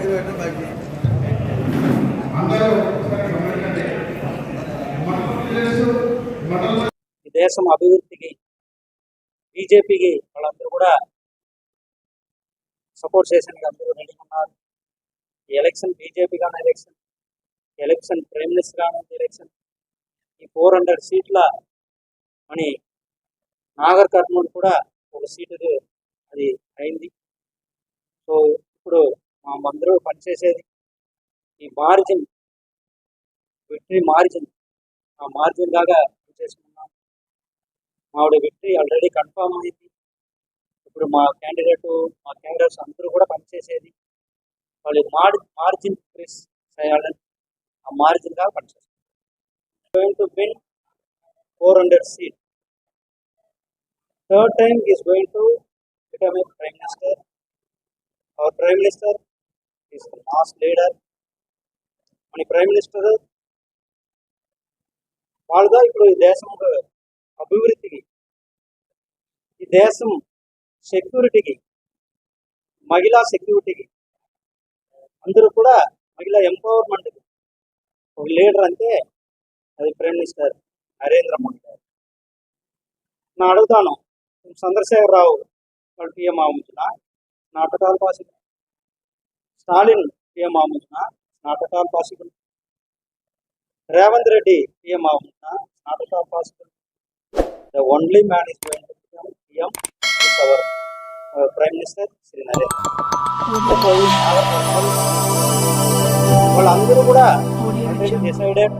ఈ దేశం అభివృద్ధికి బీజేపీకి వాళ్ళందరూ కూడా సపోర్ట్ చేసేందుకు అందరూ రెడీ ఉన్నారు. ఈ ఎలక్షన్ బీజేపీ కానీ ఎలక్షన్ ఎలక్షన్ ప్రైమ్ మినిస్టర్ కానీ ఎలక్షన్ ఈ ఫోర్ హండ్రెడ్ సీట్ల అని నాగర్ కర్నూలు కూడా ఒక సీటు అది అయింది. సో ఇప్పుడు మా అందరూ పనిచేసేది ఈ మార్జిన్. Victory margin. ఆ మార్జిన్ లాగా చేసుకున్నాం మావిడ విక్టరీ ఆల్రెడీ కన్ఫామ్ అయింది. ఇప్పుడు మా క్యాండిడేట్ మా క్యాండిడేట్స్ అందరూ కూడా పనిచేసేది. వాళ్ళు మార్ మార్జిన్ ప్రెస్ చేయాలని ఆ మార్జిన్ లాగా పనిచేస్తారు going to win four hundred seat third time is going to become a prime minister our prime minister is last leader మన ప్రైమ్ మినిస్టర్ వాళ్ళుగా ఇప్పుడు ఈ దేశం అభివృద్ధికి ఈ దేశం సెక్యూరిటీకి మహిళా సెక్యూరిటీకి అందరూ కూడా మహిళా ఎంపవర్మెంట్కి ఒక లీడర్ అంటే అది ప్రైమ్ మినిస్టర్ నరేంద్ర మోడీ గారు. నేను అడుగుతాను చంద్రశేఖర్ రావు వాళ్ళు పిఎం నాటకాలు పాసిబుల్ స్టాలిన్ పిఎం ఆముంచిన నాటకాలు పాసిబుల్ రేవంత్ రెడ్డి పిఎం ఆముంచిన నాటకాలు possible the only man is going to become PM is our prime minister Shri Narendra వాళ్ళందరూ కూడా డిసైడెడ్